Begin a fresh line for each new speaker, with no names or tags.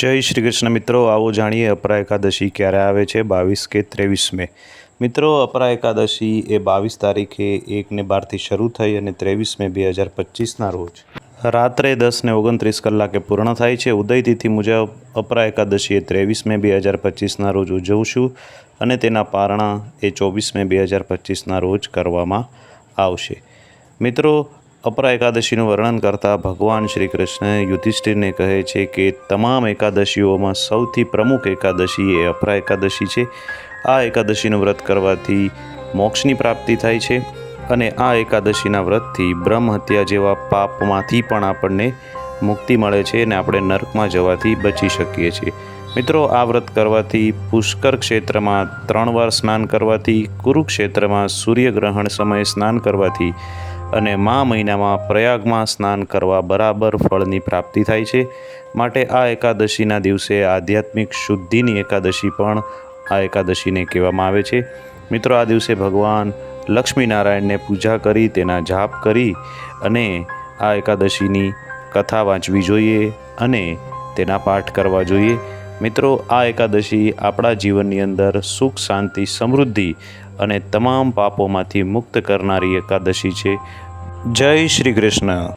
જય શ્રી કૃષ્ણ મિત્રો, આવો જાણીએ અપરા એકાદશી ક્યારે આવે છે? બાવીસ કે ત્રેવીસ મે. મિત્રો, અપરા એકાદશી એ બાવીસ તારીખે એક ને બારથી શરૂ થઈ અને ત્રેવીસ મે બે હજાર પચીસના રોજ. રાત્રે દસ ને ઓગણત્રીસ કલાકે પૂર્ણ થાય છે. ઉદયતિથિ મુજબ અપરા એકાદશી એ ત્રેવીસ મે બે હજાર પચીસના રોજ ઉજવશું અને તેના પારણા એ ચોવીસ મે બે હજાર પચીસના રોજ કરવામાં આવશે. મિત્રો અપરા એકાદશીનું વર્ણન કરતા ભગવાન શ્રી કૃષ્ણ યુધિષ્ઠિરને કહે છે કે તમામ એકાદશીઓમાં સૌથી પ્રમુખ એકાદશી એ અપરા એકાદશી છે. આ એકાદશીનું વ્રત કરવાથી મોક્ષની પ્રાપ્તિ થાય છે અને આ એકાદશીના વ્રતથી બ્રહ્મ હત્યા જેવા પાપમાંથી પણ આપણને મુક્તિ મળે છે અને આપણે નર્કમાં જવાથી બચી શકીએ છીએ. મિત્રો, આ વ્રત કરવાથી પુષ્કર ક્ષેત્રમાં ત્રણ વાર સ્નાન કરવાથી, કુરુક્ષેત્રમાં સૂર્યગ્રહણ સમયે સ્નાન કરવાથી અને મા મહિનામાં પ્રયાગમાં સ્નાન કરવા બરાબર ફળની પ્રાપ્તિ થાય છે. માટે આ એકાદશીના દિવસે આધ્યાત્મિક શુદ્ધિની એકાદશી પણ આ એકાદશીને કહેવામાં આવે છે. મિત્રો, આ દિવસે ભગવાન લક્ષ્મીનારાયણને પૂજા કરી, તેના જાપ કરી અને આ એકાદશીની કથા વાંચવી જોઈએ અને તેના પાઠ કરવા જોઈએ. મિત્રો, આ એકાદશી આપણા જીવનની અંદર સુખ, શાંતિ, સમૃદ્ધિ અને તમામ પાપોમાંથી મુક્ત કરનારી એકાદશી છે. જય શ્રી કૃષ્ણ.